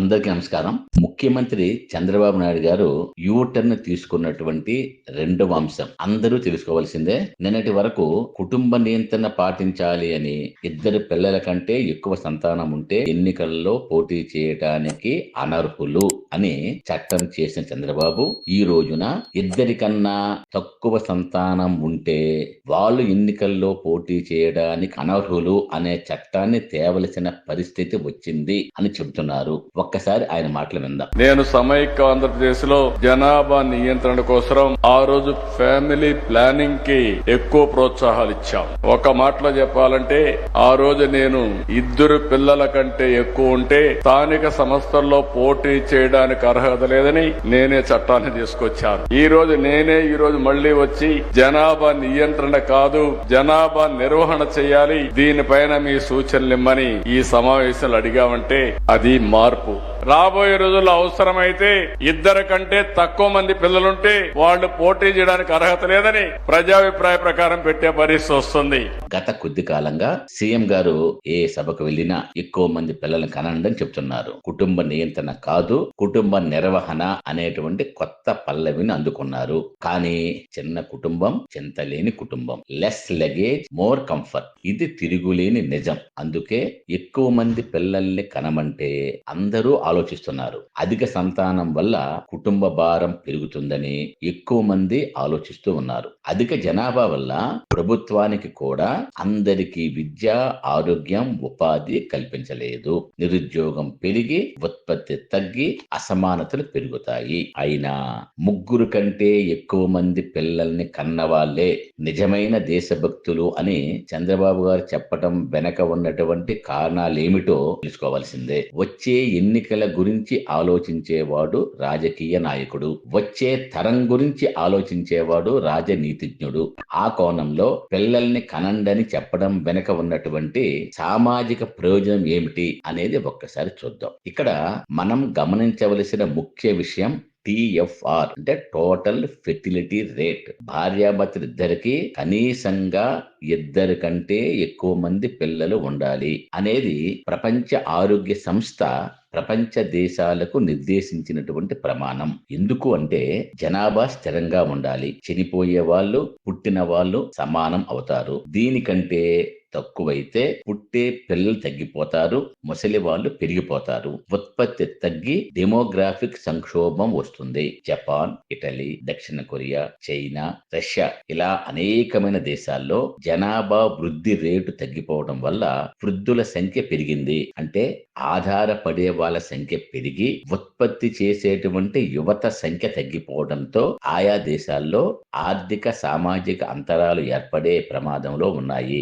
అందరికీ నమస్కారం ముఖ్యమంత్రి చంద్రబాబు నాయుడు గారు యూటర్న్ తీసుకున్నటువంటి రెండవ అంశం. అందరూ తెలుసుకోవాల్సిందే నిన్నటి వరకు కుటుంబ నియంత్రణ పాటించాలి అని ఇద్దరు పిల్లల కంటే ఎక్కువ సంతానం ఉంటే ఎన్నికల్లో పోటీ చేయడానికి అనర్హులు అని చట్టం చేసిన చంద్రబాబు ఈ రోజున ఇద్దరికన్నా తక్కువ సంతానం ఉంటే వాళ్ళు ఎన్నికల్లో పోటీ చేయడానికి అనర్హులు అనే చట్టాన్ని తేవలసిన పరిస్థితి వచ్చింది అని చెబుతున్నారు. ఒక్కసారి ఆయన మాటలు విందాం. నేను సమైక్య ఆంధ్రప్రదేశ్లో జనాభా నియంత్రణ కోసం ఆ రోజు ఫ్యామిలీ ప్లానింగ్కి ఎక్కువ ప్రోత్సాహాలు ఇచ్చాం. ఒక మాటలో చెప్పాలంటే ఆ రోజు నేను ఇద్దరు పిల్లల కంటే ఎక్కువ ఉంటే స్థానిక సంస్థల్లో పోటీ చేయడానికి అర్హత లేదని నేనే చట్టాన్ని తీసుకొచ్చాను. ఈ రోజు నేనే ఈ రోజు మళ్ళీ వచ్చి జనాభా నియంత్రణ కాదు జనాభా నిర్వహణ చేయాలి దీనిపైన మీ సూచనలు ఇమ్మని ఈ సమావేశాలు అడిగామంటే అది మార్పు. రాబోయే రోజుల్లో అవసరమైతే ఇద్దరు కంటే తక్కువ మంది పిల్లలుంటే వాళ్ళు పోటీ చేయడానికి అర్హత లేదని ప్రజాభిప్రాయ ప్రకారం పెట్టే పరిస్థితి వస్తుంది. గత కొద్ది కాలంగా సీఎం గారు ఏ సభకు వెళ్ళినా ఎక్కువ మంది పిల్లలను కనండి చెప్తున్నారు. కుటుంబ నియంత్రణ కాదు కుటుంబ నిర్వహణ అనేటువంటి కొత్త పల్లవిని అందుకున్నారు. కానీ చిన్న కుటుంబం చింతలేని కుటుంబం లెస్ లగేజ్ మోర్ కంఫర్ట్ ఇది తిరుగులేని నిజం. అందుకే ఎక్కువ మంది పిల్లల్ని కనమంటే అందరూ ఆలోచిస్తున్నారు. అధిక సంతానం వల్ల కుటుంబ భారం పెరుగుతుందని ఎక్కువ మంది ఆలోచిస్తూ ఉన్నారు. అధిక జనాభా వల్ల ప్రభుత్వానికి కూడా అందరికీ విద్య ఆరోగ్యం ఉపాధి కల్పించలేదు. నిరుద్యోగం పెరిగి ఉత్పత్తి తగ్గి అసమానతలు పెరుగుతాయి. అయినా ముగ్గురు కంటే ఎక్కువ మంది పిల్లల్ని కన్నవాళ్ళే. నిజమైన దేశభక్తులు అని చంద్రబాబు గారు చెప్పడం వెనక ఉన్నటువంటి కారణాలేమిటో తెలుసుకోవాల్సిందే. వచ్చే ఎన్నికల గురించి ఆలోచించేవాడు రాజకీయ నాయకుడు. వచ్చే తరం గురించి ఆలోచించేవాడు రాజనీతిజ్ఞుడు. ఆ కోణంలో పిల్లల్ని కనండని చెప్పడం వెనక ఉన్నటువంటి సామాజిక ప్రయోజనం ఏమిటి అనేది ఒక్కసారి చూద్దాం. ఇక్కడ మనం గమనించవలసిన ముఖ్య విషయం టిఎఫ్ఆర్ అంటే టోటల్ ఫెర్టిలిటీ రేట్ భార్యాభర్తలు ఇద్దరికి కనీసంగా ఇద్దరు కంటే ఎక్కువ మంది పిల్లలు ఉండాలి అనేది ప్రపంచ ఆరోగ్య సంస్థ ప్రపంచ దేశాలకు నిర్దేశించినటువంటి ప్రమాణం. ఎందుకు అంటే జనాభా స్థిరంగా ఉండాలి. చనిపోయే వాళ్ళు పుట్టిన వాళ్ళు సమానం అవుతారు. దీనికంటే తక్కువైతే పుట్టే పిల్లలు తగ్గిపోతారు ముసలి వాళ్ళు పెరిగిపోతారు. ఉత్పత్తి తగ్గి డెమోగ్రాఫిక్ సంక్షోభం వస్తుంది. జపాన్ ఇటలీ దక్షిణ కొరియా చైనా రష్యా ఇలా అనేకమైన దేశాల్లో జనాభా వృద్ధి రేటు తగ్గిపోవడం వల్ల వృద్ధుల సంఖ్య పెరిగింది. అంటే ఆధారపడే వాళ్ళ సంఖ్య పెరిగి ఉత్పత్తి చేసేటువంటి యువత సంఖ్య తగ్గిపోవడంతో ఆయా దేశాల్లో ఆర్థిక సామాజిక అంతరాలు ఏర్పడే ప్రమాదంలో ఉన్నాయి.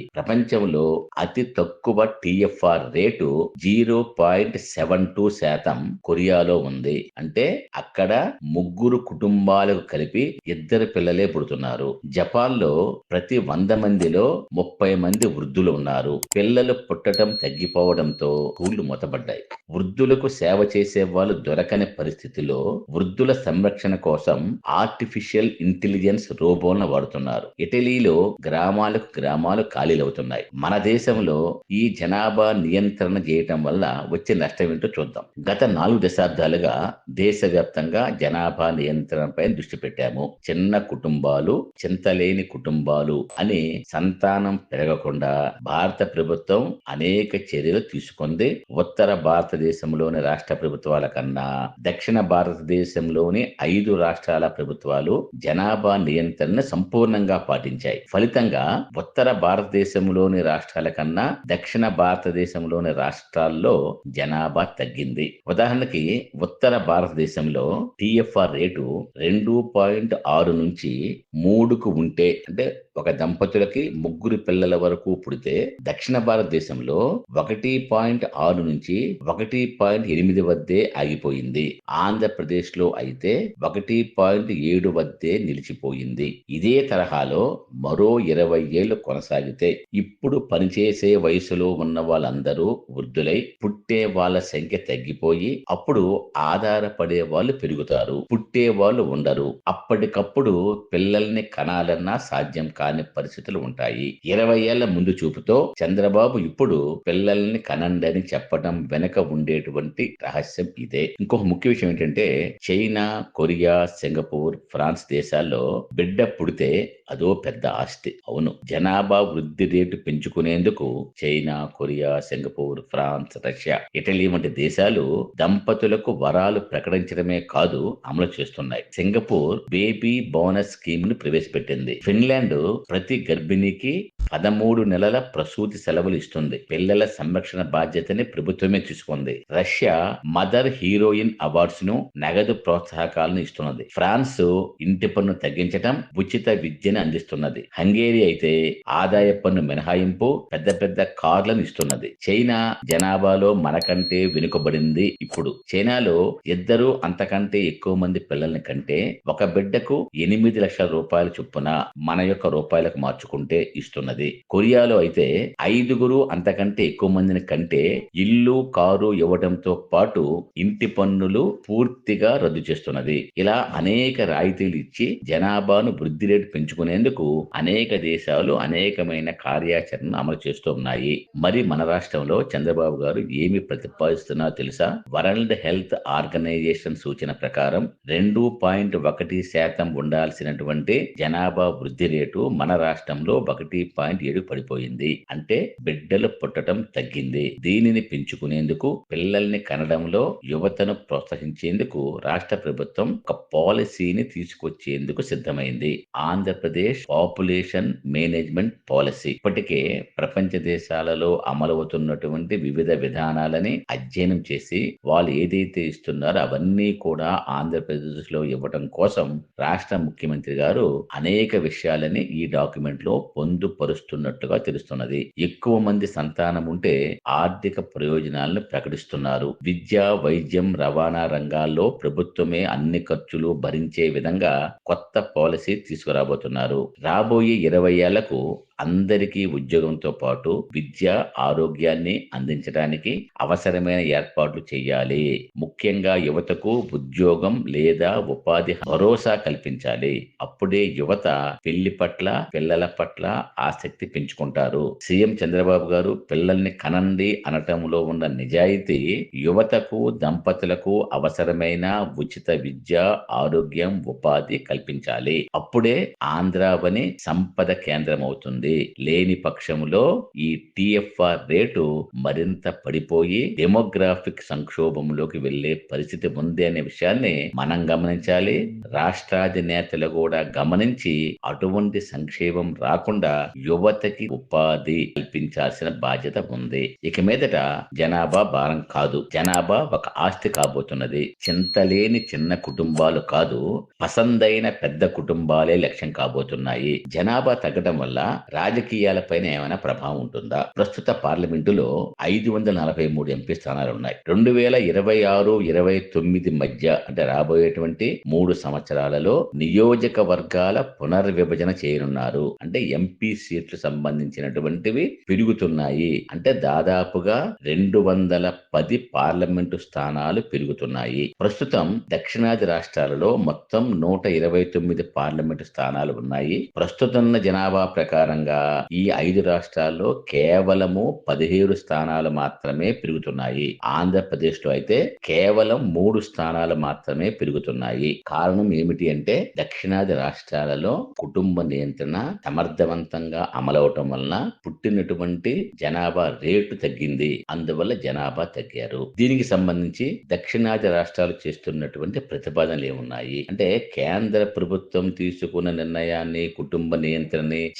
దేశంలో అతి తక్కువ TFR rate zero point seven two శాతం కొరియాలో ఉంది. అంటే అక్కడ ముగ్గురు కుటుంబాలకు కలిపి ఇద్దరు పిల్లలే పుడుతున్నారు. జపాన్లో ప్రతి వంద మందిలో ముప్పై మంది వృద్ధులు ఉన్నారు. పిల్లలు పుట్టడం తగ్గిపోవడంతో స్కూళ్ళు మూతపడ్డాయి. వృద్ధులకు సేవ చేసే వాళ్ళు దొరకని పరిస్థితిలో వృద్ధుల సంరక్షణ కోసం ఆర్టిఫిషియల్ ఇంటెలిజెన్స్ రోబోలను వాడుతున్నారు. ఇటలీలో గ్రామాలకు గ్రామాలు ఖాళీలవుతున్నాయి. మన దేశంలో ఈ జనాభా నియంత్రణ చేయటం వల్ల వచ్చే నష్టం ఏంటో చూద్దాం. గత నాలుగు దశాబ్దాలుగా దేశవ్యాప్తంగా జనాభా నియంత్రణపై దృష్టి పెట్టాము. చిన్న కుటుంబాలు చింతలేని కుటుంబాలు అని సంతానం పెరగకుండా భారత ప్రభుత్వం అనేక చర్యలు తీసుకుంది. ఉత్తర భారతదేశంలోని రాష్ట్ర ప్రభుత్వాల కన్నా దక్షిణ భారతదేశంలోని ఐదు రాష్ట్రాల ప్రభుత్వాలు జనాభా నియంత్రణ సంపూర్ణంగా పాటించాయి. ఫలితంగా ఉత్తర భారతదేశంలోని రాష్ట్రాల కన్నా దక్షిణ భారతదేశంలోని రాష్ట్రాల్లో జనాభా తగ్గింది. ఉదాహరణకి ఉత్తర భారతదేశంలో టిఎఫ్ఆర్ రేటు రెండు పాయింట్ ఆరు నుంచి మూడుకు ఉంటే అంటే ఒక దంపతులకి ముగ్గురు పిల్లల వరకు పుడితే దక్షిణ భారతదేశంలో ఒకటి పాయింట్ ఆరు నుంచి ఒకటి పాయింట్ ఎనిమిది వద్దే ఆగిపోయింది. ఆంధ్రప్రదేశ్లో అయితే ఒకటి పాయింట్ ఏడు వద్దే నిలిచిపోయింది. ఇదే తరహాలో మరో ఇరవై ఏళ్ళు కొనసాగితే ఇప్పుడు పనిచేసే వయసులో ఉన్న వాళ్ళందరూ వృద్ధులై పుట్టే వాళ్ళ సంఖ్య తగ్గిపోయి అప్పుడు ఆధారపడే వాళ్ళు పెరుగుతారు. పుట్టే వాళ్ళు ఉండరు. అప్పటికప్పుడు పిల్లల్ని కనాలన్నా సాధ్యం కాదు. కాని పరిస్థితులు ఉంటాయి. ఇరవై ఏళ్ళ ముందు చూపుతో చంద్రబాబు ఇప్పుడు పిల్లల్ని కనండని చెప్పడం వెనక ఉండేటువంటి రహస్యం ఇదే. ఇంకొక ముఖ్య విషయం ఏంటంటే చైనా కొరియా సింగపూర్ ఫ్రాన్స్ దేశాల్లో బిడ్డ పుడితే అదో పెద్ద ఆస్తి. అవును. జనాభా వృద్ధి rate పెంచుకునేందుకు China Korea Singapore France Russia Italy వంటి దేశాలు దంపతులకు వరాలు ప్రకటించడమే కాదు అమలు చేస్తున్నాయి. సింగపూర్ బేబీ బోనస్ స్కీమ్ను ప్రవేశపెట్టింది. ఫిన్లాండ్ ప్రతి గర్భిణికి పదమూడు నెలల ప్రసూతి సెలవులు ఇస్తుంది. పిల్లల సంరక్షణ బాధ్యతని ప్రభుత్వమే తీసుకుంది. రష్యా మదర్ హీరోయిన్ అవార్డ్స్ను నగదు ప్రోత్సాహకాలను ఇస్తున్నది. ఫ్రాన్స్ ఇంటి పన్ను తగ్గించటం ఉచిత విద్యను అందిస్తున్నది. హంగేరి అయితే ఆదాయ పన్ను మినహాయింపు పెద్ద పెద్ద కార్లను ఇస్తున్నది. చైనా జనాభాలో మనకంటే వెనుకబడింది ఇప్పుడు. చైనాలో ఇద్దరు అంతకంటే ఎక్కువ మంది పిల్లల్ని కంటే ఒక బిడ్డకు ఎనిమిది లక్షల రూపాయల చొప్పున మన యొక్క రూపాయలకు మార్చుకుంటే ఇస్తున్నది. కొరియాలో అయితే ఐదుగురు అంతకంటే ఎక్కువ మందిని కంటే ఇల్లు కారు ఇవ్వడంతో పాటు ఇంటి పన్నులు పూర్తిగా రద్దు చేస్తున్నది. ఇలా అనేక రాయితీలు ఇచ్చి జనాభాను వృద్ధి రేటు పెంచుకునేందుకు అనేక దేశాలు అనేకమైన కార్యాచరణ అమలు చేస్తూ ఉన్నాయి. మరి మన రాష్ట్రంలో చంద్రబాబు గారు ఏమి ప్రతిపాదిస్తున్నారో తెలుసా? వరల్డ్ హెల్త్ ఆర్గనైజేషన్ సూచన ప్రకారం రెండు పాయింట్ ఒకటి శాతం ఉండాల్సినటువంటి జనాభా వృద్ధి రేటు మన రాష్ట్రంలో ఒకటి పాయింట్ ఏడు పడిపోయింది. అంటే బిడ్డలు పుట్టడం తగ్గింది. దీనిని పెంచుకునేందుకు పిల్లల్ని కనడంలో యువతను ప్రోత్సహించేందుకు రాష్ట్ర ప్రభుత్వం ఒక పాలసీని తీసుకొచ్చేందుకు సిద్ధమైంది. Andhra Pradesh population management policy. ఇప్పటికే ప్రపంచ దేశాలలో అమలవుతున్నటువంటి వివిధ విధానాలని అధ్యయనం చేసి వాళ్ళు ఏదైతే ఇస్తున్నారో అవన్నీ కూడా ఆంధ్రప్రదేశ్లో ఇవ్వడం కోసం రాష్ట్ర ముఖ్యమంత్రి గారు అనేక విషయాలని ఈ డాక్యుమెంట్లో పొందుపరుస్తున్నట్టుగా తెలుస్తున్నది. ఎక్కువ మంది సంతానం ఉంటే ఆర్థిక ప్రయోజనాలను ప్రకటిస్తున్నారు. విద్య వైద్యం రవాణా రంగాల్లో ప్రభుత్వమే అన్ని ఖర్చులు భరించే విధంగా కొత్త పాలసీ తీసుకురాబోతున్నారు. రాబోయే ఇరవై ఏళ్ళకు అందరికీ ఉద్యోగంతో పాటు విద్య ఆరోగ్యాన్ని అందించడానికి అవసరమైన ఏర్పాట్లు చేయాలి. ముఖ్యంగా యువతకు ఉద్యోగం లేదా ఉపాధి భరోసా కల్పించాలి. అప్పుడే యువత పెళ్ళి పట్ల పిల్లల పట్ల ఆసక్తి పెంచుకుంటారు. సీఎం చంద్రబాబు గారు పిల్లల్ని కనండి అనటంలో ఉన్న నిజాయితీ యువతకు దంపతులకు అవసరమైన ఉచిత విద్య ఆరోగ్యం ఉపాధి కల్పించాలి. అప్పుడే ఆంధ్రావని సంపద కేంద్రం అవుతుంది లేని పక్షంలో ఈ టిఎఫ్ఆర్ రేటు మరింత పడిపోయి డెమోగ్రాఫిక్ సంక్షోభంలోకి వెళ్ళే పరిస్థితి ఉంది అనే విషయాన్ని మనం గమనించాలి. రాష్ట్రాధినేతలు కూడా గమనించి అటువంటి సంక్షేమం రాకుండా యువతకి ఉపాధి కల్పించాల్సిన బాధ్యత ఉంది. ఇక మీదట జనాభా భారం కాదు. జనాభా ఒక ఆస్తి కాబోతున్నది. చింతలేని చిన్న కుటుంబాలు కాదు పసందైన పెద్ద కుటుంబాలే లక్ష్యం కాబోతున్నాయి. జనాభా తగ్గడం వల్ల రాజకీయాలపైన ఏమైనా ప్రభావం ఉంటుందా? ప్రస్తుత పార్లమెంటులో ఐదు వందల నలభై మూడు ఎంపీ స్థానాలు ఉన్నాయి. రెండు వేల ఇరవై ఆరు ఇరవై తొమ్మిది మధ్య అంటే రాబోయేటువంటి మూడు సంవత్సరాలలో నియోజకవర్గాల పునర్విభజన చేయనున్నారు. అంటే ఎంపీ సీట్లు సంబంధించినటువంటివి పెరుగుతున్నాయి. అంటే దాదాపుగా రెండు వందల పది పార్లమెంటు స్థానాలు పెరుగుతున్నాయి. ప్రస్తుతం దక్షిణాది రాష్ట్రాలలో మొత్తం నూట ఇరవై తొమ్మిది పార్లమెంటు స్థానాలు ఉన్నాయి. ప్రస్తుతం ఉన్న జనాభా ప్రకారంగా ఈ ఐదు రాష్ట్రాల్లో కేవలము పదిహేడు స్థానాలు మాత్రమే పెరుగుతున్నాయి. ఆంధ్రప్రదేశ్లో అయితే కేవలం మూడు స్థానాలు మాత్రమే పెరుగుతున్నాయి. కారణం ఏమిటి అంటే దక్షిణాది రాష్ట్రాలలో కుటుంబ నియంత్రణ సమర్థవంతంగా అమలవటం వలన పుట్టినటువంటి జనాభా రేటు తగ్గింది. అందువల్ల జనాభా తగ్గారు. దీనికి సంబంధించి దక్షిణాది రాష్ట్రాలు చేస్తున్నటువంటి ప్రతిపాదనలు ఏమున్నాయి? అంటే కేంద్ర ప్రభుత్వం తీసుకున్న నిర్ణయాన్ని కుటుంబ నియంత్రణని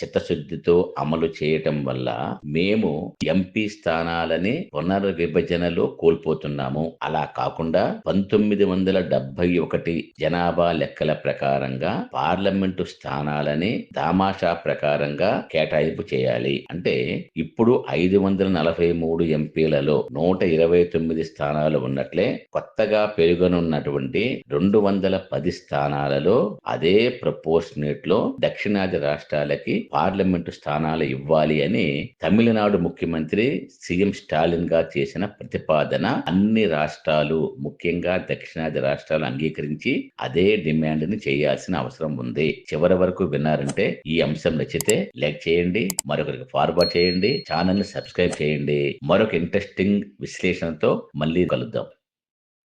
పద్ధతితో అమలు చేయటం వల్ల మేము ఎంపీ స్థానాలని పునర్విభజనలో కోల్పోతున్నాము. అలా కాకుండా పంతొమ్మిది వందల డెబ్బై ఒకటి జనాభా లెక్కల ప్రకారంగా పార్లమెంటు స్థానాలని దామాషా ప్రకారంగా కేటాయింపు చేయాలి. అంటే ఇప్పుడు ఐదు వందల నలభై మూడు ఎంపీలలో నూట ఇరవై తొమ్మిది స్థానాలు ఉన్నట్లే కొత్తగా పెరుగనున్నటువంటి రెండు వందల పది స్థానాలలో అదే ప్రపోర్షనేట్లో దక్షిణాది రాష్ట్రాలకి పార్లమెంటు పార్లమెంటు స్థానాలు ఇవ్వాలి అని తమిళనాడు ముఖ్యమంత్రి సీఎం స్టాలిన్గా చేసిన ప్రతిపాదన అన్ని రాష్ట్రాలు ముఖ్యంగా దక్షిణాది రాష్ట్రాలు అంగీకరించి అదే డిమాండ్ని చేయాల్సిన అవసరం ఉంది. చివరి వరకు విన్నారంటే ఈ అంశం నచ్చితే లైక్ చేయండి మరొకరికి ఫార్వర్డ్ చేయండి ఛానల్ని సబ్స్క్రైబ్ చేయండి. మరొక ఇంట్రెస్టింగ్ విశ్లేషణతో మళ్ళీ కలుద్దాం.